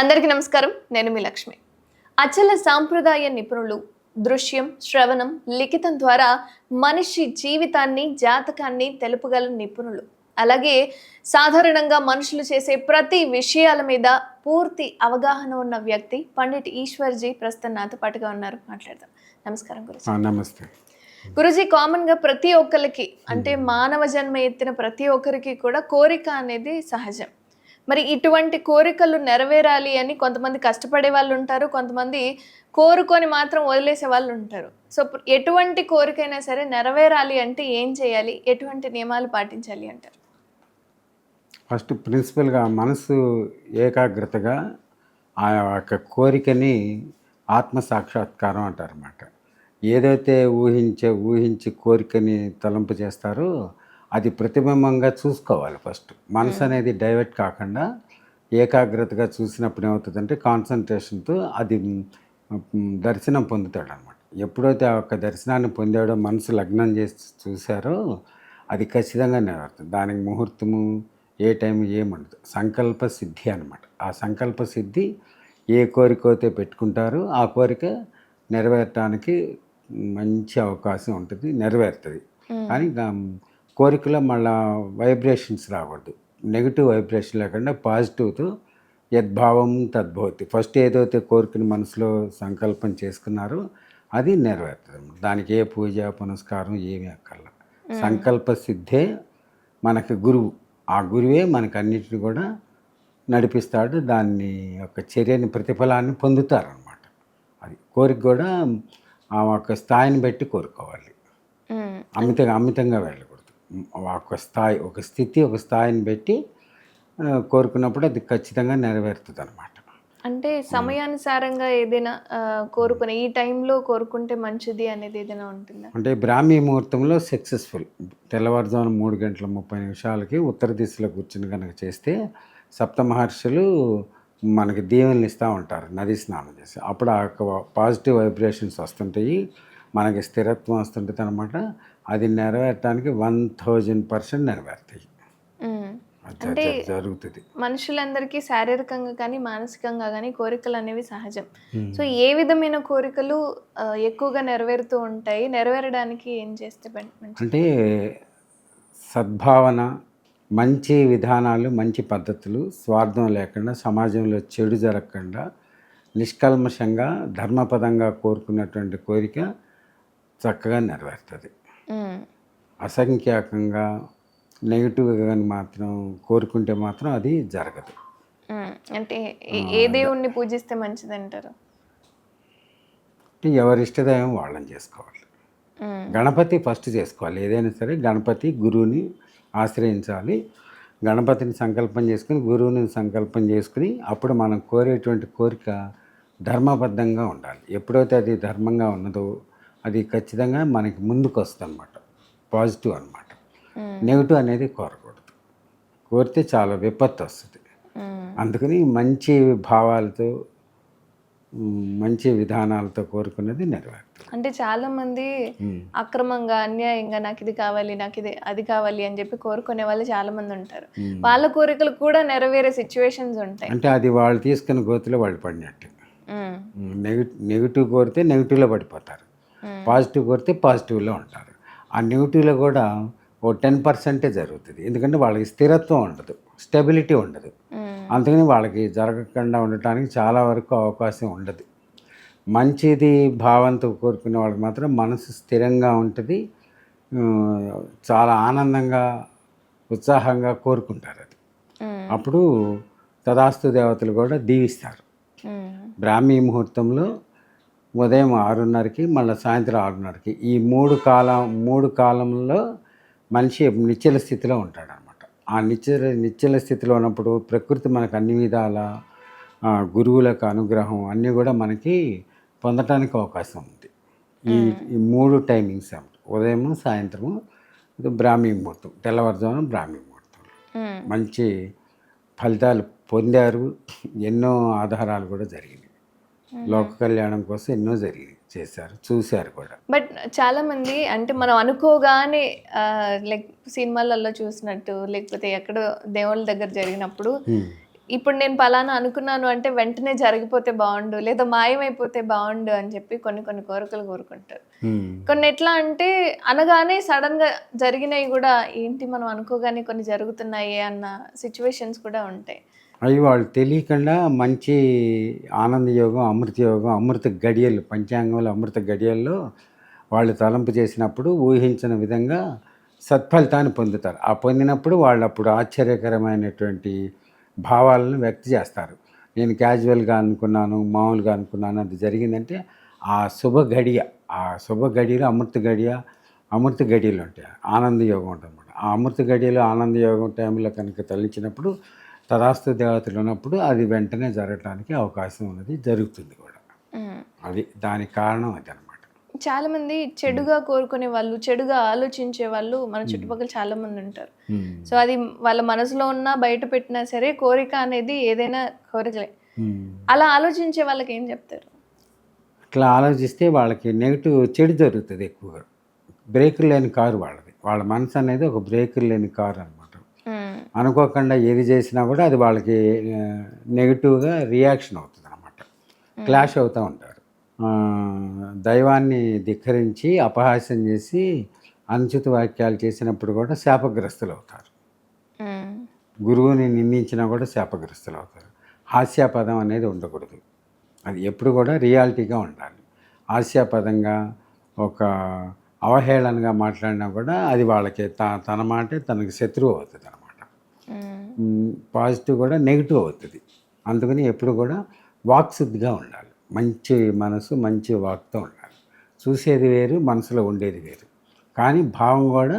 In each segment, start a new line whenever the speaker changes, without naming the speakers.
అందరికీ నమస్కారం. నేను మీ లక్ష్మి. అచల సాంప్రదాయ నిపుణులు దృశ్యం శ్రవణం లిఖితం ద్వారా మనిషి జీవితాన్ని జాతకాన్ని తెలుపగల నిపుణులు. అలాగే సాధారణంగా మనుషులు చేసే ప్రతి విషయాల మీద పూర్తి అవగాహన ఉన్న వ్యక్తి పండిట్ ఈశ్వర్జీ ప్రస్తుతం నాతో పాటుగా ఉన్నారు. మాట్లాడదాం. నమస్కారం గురు
ఆ, నమస్తే.
గురుజీ కామన్గా ప్రతి ఒక్కరికి అంటే మానవ జన్మ ఎత్తిన ప్రతి ఒక్కరికి కూడా కోరిక అనేది సహజం. మరి ఇటువంటి కోరికలు నెరవేరాలి అని కొంతమంది కష్టపడే వాళ్ళు ఉంటారు కొంతమంది కోరుకొని మాత్రం వదిలేసే వాళ్ళు ఉంటారు. సో ఎటువంటి కోరికైనా సరే నెరవేరాలి అంటే ఏం చేయాలి? ఎటువంటి నియమాలు పాటించాలి అంటారు?
ఫస్ట్ ప్రిన్సిపల్గా మనసు ఏకాగ్రతగా ఆ యొక్క కోరికని ఆత్మ సాక్షాత్కారం అంటారన్నమాట. ఏదైతే ఊహించే ఊహించి కోరికని తలంపు చేస్తారో అది ప్రతిబింబంగా చూసుకోవాలి ఫస్ట్ మనసు అనేది డైవర్ట్ కాకుండా ఏకాగ్రతగా చూసినప్పుడు ఏమవుతుందంటే కాన్సన్ట్రేషన్తో అది దర్శనం పొందుతాడు అనమాట ఎప్పుడైతే ఆ యొక్క దర్శనాన్ని పొందాడో మనసు లగ్నం చేసి చూశారో అది ఖచ్చితంగా నెరవేరుతుంది. దానికి ముహూర్తము ఏ టైం ఏముండదు సంకల్ప సిద్ధి అనమాట. ఆ సంకల్ప సిద్ధి ఏ కోరిక అయితే పెట్టుకుంటారో ఆ కోరిక నెరవేరటానికి మంచి అవకాశం ఉంటుంది నెరవేరుతుంది. కానీ గా- కోరికలో మళ్ళా వైబ్రేషన్స్ రాకూడదు. నెగిటివ్ వైబ్రేషన్ లేకుండా పాజిటివ్తో యద్భావం తద్భవతి. ఫస్ట్ ఏదైతే కోరికని మనసులో సంకల్పం చేసుకున్నారో అది నెరవేరుతుంది. దానికి ఏ పూజ పునస్కారం ఏమీ అక్కర్ల. సంకల్ప సిద్ధే మనకి గురువు. ఆ గురువే మనకు అన్నిటిని కూడా నడిపిస్తాడు. దాన్ని యొక్క చర్యని ప్రతిఫలాన్ని పొందుతారనమాట అది కోరిక కూడా ఆ యొక్క స్థాయిని బట్టి కోరుకోవాలి. అమితంగా అమితంగా వెళ్ళకూడదు. ఒక స్థాయి ఒక స్థితి ఒక స్థాయిని పెట్టి కోరుకున్నప్పుడు అది ఖచ్చితంగా నెరవేరుతుంది అనమాట
అంటే సమయానుసారంగా ఏదైనా కోరుకునే ఈ టైంలో కోరుకుంటే మంచిది అనేది ఏదైనా ఉంటుందా?
అంటే బ్రాహ్మీ ముహూర్తంలో సక్సెస్ఫుల్. తెల్లవారుజామున మూడు గంటల ముప్పై నిమిషాలకి ఉత్తర దిశలో కూర్చుని కనుక చేస్తే సప్త మహర్షులు మనకి దీవెనలు ఇస్తూ ఉంటారు నది స్నానం చేసి. అప్పుడు ఆ పాజిటివ్ వైబ్రేషన్స్ వస్తుంటాయి మనకి స్థిరత్వం వస్తుంటుంది అనమాట అది నెరవేరటానికి వన్ థౌజండ్ పర్సెంట్ నెరవేరుతాయి. జ- జరుగుతుంది.
మనుషులందరికీ శారీరకంగా కానీ మానసికంగా కానీ కోరికలు అనేవి సహజం. సో ఏ విధమైన కోరికలు ఎక్కువగా నెరవేరుతూ ఉంటాయి నెరవేరడానికి ఏం చేస్తే
అంటే సద్భావన మంచి విధానాలు మంచి పద్ధతులు స్వార్థం లేకుండా సమాజంలో చెడు జరగకుండా నిష్కల్మషంగా ధర్మపదంగా కోరుకున్నటువంటి కోరిక చక్కగా నెరవేరుతుంది. అసంఖ్యాకంగా నెగిటివ్గా కానీ మాత్రం కోరుకుంటే మాత్రం అది జరగదు.
అంటే ఏ- దేవుణ్ణి పూజిస్తే మంచిది అంటారు
అంటే ఎవరి ఇష్టదైవం వాళ్ళని చేసుకోవాలి. గణపతి ఫస్ట్ చేసుకోవాలి. ఏదైనా సరే గణపతి గురువుని ఆశ్రయించాలి. గణపతిని సంకల్పం చేసుకుని గురువుని సంకల్పం చేసుకుని అప్పుడు మనం కోరేటువంటి కోరిక ధర్మబద్ధంగా ఉండాలి. ఎప్పుడైతే అది ధర్మంగా ఉన్నదో అది ఖచ్చితంగా మనకి ముందుకు వస్తుంది అనమాట పాజిటివ్ అనమాట నెగిటివ్ అనేది కోరకూడదు. కోరితే చాలా విపత్తు వస్తుంది అందుకని మంచి భావాలతో మంచి విధానాలతో కోరుకున్నది నెరవేరుతుంది.
అంటే చాలా మంది. అక్రమంగా అన్యాయంగా నాకు ఇది కావాలి నాకు ఇది అది కావాలి అని చెప్పి కోరుకునే వాళ్ళు చాలా మంది ఉంటారు. వాళ్ళ కోరికలు కూడా నెరవేరే సిచ్యువేషన్స్ ఉంటాయి.
అంటే అది వాళ్ళు తీసుకున్న గోతిలో వాళ్ళు పడినట్టు. నెగిటివ్ నెగిటివ్ కోరితే నెగిటివ్లో పడిపోతారు. పాజిటివ్ కోరితే పాజిటివ్లో ఉంటారు. ఆ నెగిటివ్లో కూడా ఓ టెన్ పర్సెంటే జరుగుతుంది. ఎందుకంటే వాళ్ళకి స్థిరత్వం ఉండదు స్టెబిలిటీ ఉండదు.
ఉమ్,
అందుకని వాళ్ళకి జరగకుండా ఉండటానికి చాలా వరకు అవకాశం ఉండదు. మంచిది భావంతో కోరుకునే వాళ్ళకి మాత్రం మనసు స్థిరంగా ఉంటుంది. చాలా ఆనందంగా ఉత్సాహంగా కోరుకుంటారు అది.
ఉమ్,
అప్పుడు తదాస్తు దేవతలు కూడా దీవిస్తారు. బ్రాహ్మీ ముహూర్తంలో ఉదయం ఆరున్నరకి మళ్ళీ సాయంత్రం ఆరున్నరకి. ఈ మూడు కాలం మూడు కాలంలో మనిషి నిశ్చల స్థితిలో ఉంటాడు అనమాట ఆ నిశ్చల నిశ్చల స్థితిలో ఉన్నప్పుడు ప్రకృతి మనకు అన్ని విధాల గురువులకు అనుగ్రహం అన్నీ కూడా మనకి పొందటానికి అవకాశం ఉంది. ఈ ఈ మూడు టైమింగ్స్ ఉదయం సాయంత్రము బ్రాహ్మీ ముహూర్తం. తెల్లవారుజామున బ్రాహ్మీ ముహూర్తం. మంచి ఫలితాలు పొందారు. ఎన్నో ఆధారాలు కూడా జరిగినాయి. లోక కళ్యాణం కోసం ఎన్నో జరిగి చేశారు చూశారు కూడా
బట్ చాలా మంది అంటే మనం అనుకోగానే లైక్ సినిమాలలో చూసినట్టు లేకపోతే ఎక్కడో దేవుళ్ళ దగ్గర జరిగినప్పుడు. ఇప్పుడు నేను పలానా అనుకున్నాను అంటే వెంటనే జరిగిపోతే బాగుండు లేదా మాయమైపోతే బాగుండు అని చెప్పి కొన్ని కొన్ని కోరికలు కోరుకుంటారు. కొన్ని ఎట్లా అంటే అనగానే సడన్గా జరిగినవి కూడా ఏంటి మనం అనుకోగానే కొన్ని జరుగుతున్నాయి అన్న సిచ్యువేషన్స్ కూడా ఉంటాయి.
అవి వాళ్ళు తెలియకుండా మంచి ఆనంద యోగం అమృత యోగం అమృత గడియలు పంచాంగంలో అమృత గడియల్లో వాళ్ళు తలంపు చేసినప్పుడు ఊహించిన విధంగా సత్ఫలితాన్ని పొందుతారు. ఆ పొందినప్పుడు వాళ్ళు అప్పుడు ఆశ్చర్యకరమైనటువంటి భావాలను వ్యక్త చేస్తారు. నేను క్యాజువల్గా అనుకున్నాను మామూలుగా అనుకున్నాను అది జరిగిందంటే ఆ శుభ గడియ ఆ శుభ గడియలో అమృత గడియ అమృత గడియలు ఉంటాయి. ఆనంద యోగం ఉంటుంది అన్నమాట. ఆ అమృత గడియలో ఆనంద యోగం టైంలో కనుక తల్లించినప్పుడు తదాస్తు దేవతలు ఉన్నప్పుడు అది వెంటనే జరగటానికి అవకాశం ఉన్నది జరుగుతుంది కూడా. అది దానికి కారణం అది అనమాట
చాలా మంది చెడుగా కోరుకునే వాళ్ళు చెడుగా ఆలోచించే వాళ్ళు మన చుట్టుపక్కల చాలా మంది ఉంటారు సో అది వాళ్ళ మనసులో ఉన్నా బయట పెట్టినా సరే కోరిక అనేది ఏదైనా కోరికలే అలా ఆలోచించే వాళ్ళకి ఏం చెప్తారు?
ఇట్లా ఆలోచిస్తే వాళ్ళకి నెగిటివ్ చెడు జరుగుతుంది ఎక్కువగా. బ్రేకులు లేని కారు వాళ్ళది. వాళ్ళ మనసు అనేది ఒక బ్రేకులు లేని కారు అనమాట. అనుకోకుండా ఏది చేసినా కూడా అది వాళ్ళకి నెగిటివ్గా రియాక్షన్ అవుతుంది అనమాట క్లాష్ అవుతూ ఉంటారు. దైవాన్ని ధిక్కరించి అపహాస్యం చేసి అనుచిత వాక్యాలు చేసినప్పుడు కూడా శాపగ్రస్తులు అవుతారు. గురువుని నిందించినా కూడా శాపగ్రస్తులు అవుతారు హాస్యాపదం అనేది ఉండకూడదు. అది ఎప్పుడు కూడా రియాలిటీగా ఉండాలి. హాస్యాపదంగా ఒక అవహేళనగా మాట్లాడినా కూడా అది వాళ్ళకి త తన మాటే తనకి శత్రువు అవుతుంది అనమాట. పాజిటివ్ కూడా నెగిటివ్ అవుతుంది. అందుకని ఎప్పుడు కూడా వాక్శుద్ధిగా ఉండాలి. మంచి మనసు మంచి వాక్తో ఉండాలి. చూసేది వేరు మనసులో ఉండేది వేరు. కానీ భావం కూడా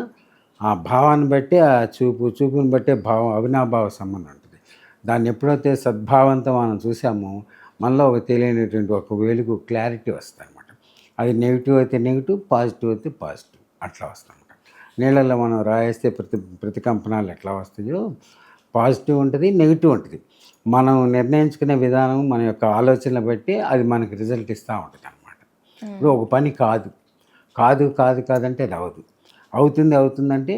ఆ భావాన్ని బట్టి ఆ చూపు చూపుని బట్టే భావం అవినాభావ సంబంధం ఉంటుంది. దాన్ని ఎప్పుడైతే సద్భావంతో మనం చూసామో మనలో ఒక తెలియనటువంటి ఒక వెలుగు క్లారిటీ వస్తుంది అనమాట అది నెగిటివ్ అయితే నెగిటివ్ పాజిటివ్ అయితే పాజిటివ్. అట్లా వస్తుంది అనమాట నీళ్ళల్లో మనం రాయేస్తే ప్రతి ప్రతికంపనాలు ఎట్లా వస్తాయో పాజిటివ్ ఉంటుంది నెగిటివ్ ఉంటుంది. మనం నిర్ణయించుకునే విధానం మన యొక్క ఆలోచనలు బట్టి అది మనకి రిజల్ట్ ఇస్తూ ఉంటుంది అనమాట ఇప్పుడు ఒక పని కాదు. కాదు కాదు కాదంటే అది అవదు అవుతుంది అవుతుందంటే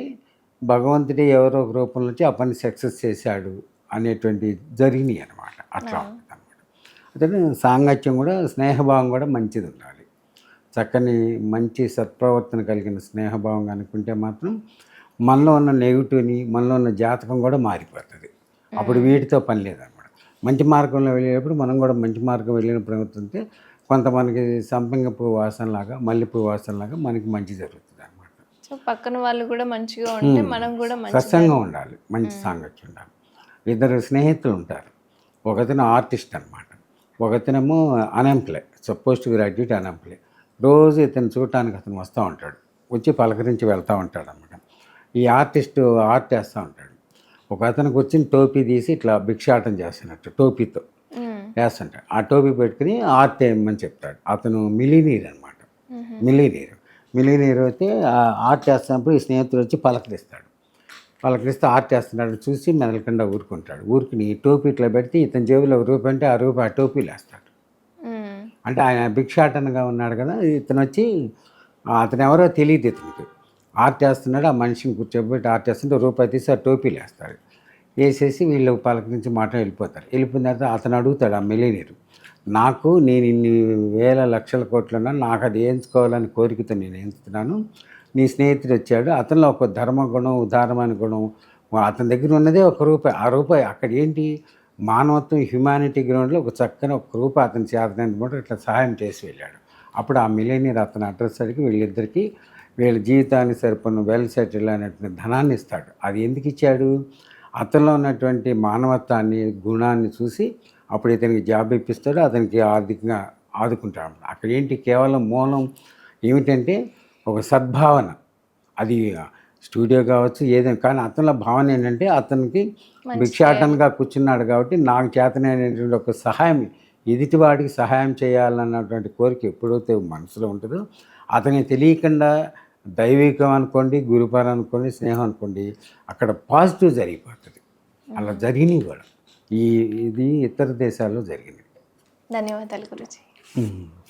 భగవంతుడే ఎవరో ఒక రూపంలో వచ్చి ఆ పని సక్సెస్ చేశాడు అనేటువంటి జరిగినాయి అనమాట అట్లా ఉంటుంది అనమాట అదే సాంగత్యం కూడా స్నేహభావం కూడా మంచిది ఉండాలి చక్కని మంచి సత్ప్రవర్తన కలిగిన స్నేహభావం అనుకుంటే మాత్రం మనలో ఉన్న నెగిటివ్ని మనలో ఉన్న జాతకం కూడా మారిపోతుంది. అప్పుడు వీటితో పని లేదనమాట మంచి మార్గంలో వెళ్ళేటప్పుడు మనం కూడా మంచి మార్గం వెళ్ళినప్పుడు ఏమవుతుందంటే కొంతమందికి సంపంగ పువ్వు వాసనలాగా మల్లె పువ్వు వాసనలాగా మనకి మంచి జరుగుతుంది అనమాట
సో పక్కన వాళ్ళు కూడా మంచిగా ఉంటే మనం కూడా
సత్సంగం ఉండాలి మంచి సాంగత్యం ఉండాలి. ఇద్దరు స్నేహితులు ఉంటారు. ఒకతను ఆర్టిస్ట్ అనమాట ఒకతనేమో unemployed suppose to graduate unemployed రోజు ఇతను చూడటానికి అతను వస్తూ ఉంటాడు. వచ్చి పలకరించి వెళ్తూ ఉంటాడు అనమాట ఈ ఆర్టిస్ట్ ఆర్ట్ వేస్తూ ఉంటాడు. ఒక అతనికి వచ్చిన టోపీ తీసి ఇట్లా భిక్షాటం చేస్తున్నట్టు టోపీతో. వేస్తుంటాడు ఆ టోపీ పెట్టుకుని ఆర్ట్ వేయమని చెప్తాడు. అతను మిలీనీర్ అనమాట మిలీనీర్. మిలీనీర్ అయితే ఆ ఆర్ట్ చేస్తున్నప్పుడు ఈ స్నేహితుడు వచ్చి పలకరిస్తాడు. పలకరిస్తే ఆర్ట్ చేస్తున్నాడు చూసి మెదలకుండా ఊరుకుంటాడు. ఊరుకుని ఈ టోపీ ఇట్లా పెడితే ఇతని జేబులో ఒక రూపాయి అంటే ఆ రూపాయి ఆ టోపీలు వేస్తాడు. అంటే ఆయన భిక్షాటనగా ఉన్నాడు కదా ఇతను వచ్చి అతను ఎవరో తెలియదు ఇతనికి. ఆర్ట్ చేస్తున్నాడు ఆ మనిషిని కూర్చోబెట్టి ఆర్ట్ చేస్తుంటే రూపాయి తీసి ఆ టోపీలు వేస్తాడు. వేసేసి వీళ్ళు పలకరించి మాట వెళ్ళిపోతారు. వెళ్ళిపోయిన తర్వాత అతను అడుగుతాడు ఆ మిలీనీరు నాకు నేను ఇన్ని వేల లక్షల కోట్లున్నా నాకు అది వేయించుకోవాలని కోరికతో నేను వేయించుతున్నాను. నీ స్నేహితుడు వచ్చాడు అతనిలో ఒక ధర్మ గుణం ఉదారమైన గుణం అతని దగ్గర ఉన్నదే ఒక రూపాయి. ఆ రూపాయి అక్కడ ఏంటి? మానవత్వం హ్యుమానిటీ గ్రౌండ్లో ఒక చక్కని ఒక రూపాయి అతను చేతనంత ఇట్లా సహాయం చేసి వెళ్ళాడు. అప్పుడు ఆ మిలేనియర్ అతని అడ్రస్ అడిగి వీళ్ళిద్దరికీ వీళ్ళ జీవితానికి సరిపడిన వెల్ సెటిల్ అనేటువంటి ధనాన్ని ఇస్తాడు. అది ఎందుకు ఇచ్చాడు? అతనిలో ఉన్నటువంటి మానవత్వాన్ని గుణాన్ని చూసి అప్పుడు ఇతనికి జాబ్ ఇప్పిస్తాడు అతనికి ఆర్థికంగా ఆదుకుంటాడు అక్కడ ఏంటి? కేవలం మూలం ఏమిటంటే ఒక సద్భావన. అది స్టూడియో కావచ్చు ఏదైనా కానీ అతనిలో భావన ఏంటంటే అతనికి భిక్షాటనగా కూర్చున్నాడు కాబట్టి నాకు చేతనైనటువంటి ఒక సహాయం ఎదుటివాడికి సహాయం చేయాలన్నటువంటి కోరిక ఎప్పుడైతే మనసులో ఉంటుందో అతనికి తెలియకుండా దైవికం అనుకోండి గురుపరం అనుకోండి స్నేహం అనుకోండి అక్కడ పాజిటివ్ జరిగిపోతుంది. అలా జరిగినాయి కూడా. ఈ ఇది ఇతర దేశాల్లో జరిగినాయి.
ధన్యవాదాలు గురుజీ.